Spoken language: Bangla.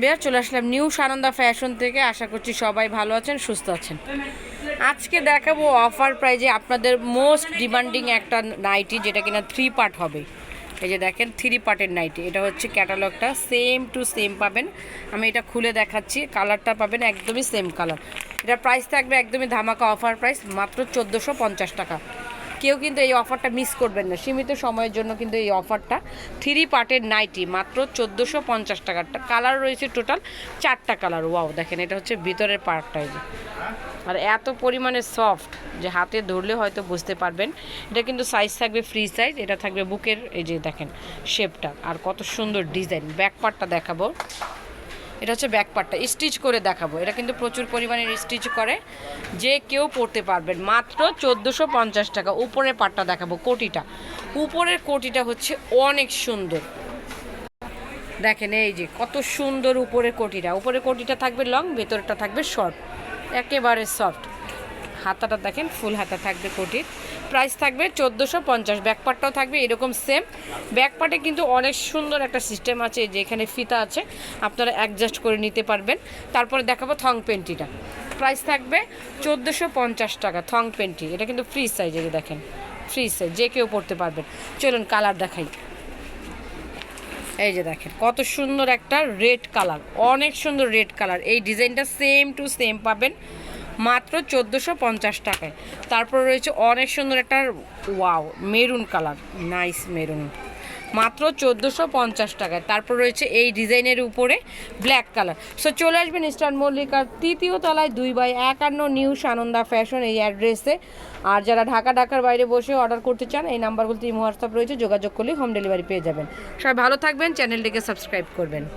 বিয়ার চলে আসলাম নিউ সানন্দা ফ্যাশন থেকে। আশা করছি সবাই ভালো আছেন, সুস্থ আছেন। আজকে দেখাবো অফার প্রাইজে আপনাদের মোস্ট ডিমান্ডিং একটা নাইটি, যেটা কিনা থ্রি পার্ট হবে। এই যে দেখেন থ্রি পার্টের নাইটি। এটা হচ্ছে ক্যাটালগটা সেম টু সেম পাবেন। আমি এটা খুলে দেখাচ্ছি, কালারটা পাবেন একদমই সেম কালার এটা প্রাইস থাকবে একদমই ধামাকা অফার প্রাইস মাত্র চোদ্দোশো টাকা। কেউ কিন্তু এই অফারটা মিস করবেন না। সীমিত সময়ের জন্য কিন্তু এই অফারটা। থ্রি পার্টের নাইটি মাত্র চোদ্দোশো পঞ্চাশ টাকার কালার রয়েছে টোটাল চারটা কালার ওয়াও দেখেন, এটা হচ্ছে ভিতরের পার্টটা আর এত পরিমাণে সফট যে হাতে ধরলে হয়তো বুঝতে পারবেন। এটা কিন্তু সাইজ থাকবে ফ্রি সাইজ এটা থাকবে বুকের এই যে দেখেন শেপটা আর কত সুন্দর ডিজাইন ব্যাক পার্টটা দেখাবো। এটা হচ্ছে ব্যাক পার্টটা স্টিচ করে দেখাবো। এটা কিন্তু প্রচুর পরিমাণে স্টিচ করে। যে কেউ পড়তে পারবেন। মাত্র চোদ্দোশো পঞ্চাশ টাকা। উপরের পাটটা দেখাবো, কোটিটা। উপরের কোটিটা হচ্ছে অনেক সুন্দর। দেখেন এই যে, কত সুন্দর উপরের কোটিটা। উপরের কোটিটা থাকবে লং ভেতরটা থাকবে শর্ট একেবারে সফট হাতাটা দেখেন, ফুল হাতা থাকবে কোটির। প্রাইস থাকবে চোদ্দোশো পঞ্চাশ ব্যাকপার্টটাও থাকবে এরকম সেম ব্যাকপার্টে কিন্তু অনেক সুন্দর একটা সিস্টেম আছে যে এখানে ফিতা আছে, আপনারা অ্যাডজাস্ট করে নিতে পারবেন। তারপরে দেখাবো থং পেন্টিটা প্রাইস থাকবে চোদ্দোশো পঞ্চাশ টাকা থং পেন্টি এটা কিন্তু ফ্রি সাইজে দেখেন ফ্রি সাইজ যে কেউ পড়তে পারবেন। চলুন কালার দেখাই। এই যে দেখেন, কত সুন্দর একটা রেড কালার অনেক সুন্দর রেড কালার এই ডিজাইনটা সেম টু সেম পাবেন। মাত্র চোদ্দোশো পঞ্চাশ টাকায়। তারপর রয়েছে অনেক সুন্দর একটা, wow, maroon colour, nice maroon. মাত্র চোদ্দোশো পঞ্চাশ টাকায়। তারপর রয়েছে এই ডিজাইনের উপরে ব্ল্যাক কালার। সো চলে আসবেন ইস্টার্ন মল্লিকার তৃতীয় তলায়, দুই বাই একান্ন, নিউ সানন্দা ফ্যাশন এই অ্যাড্রেসে। আর যারা ঢাকা, ঢাকার বাইরে বসে অর্ডার করতে চান, এই নাম্বারগুলোতে হোয়াটসঅ্যাপ রয়েছে, যোগাযোগ করলে হোম ডেলিভারি পেয়ে যাবেন। সবাই ভালো থাকবেন, চ্যানেলটিকে সাবস্ক্রাইব করবেন।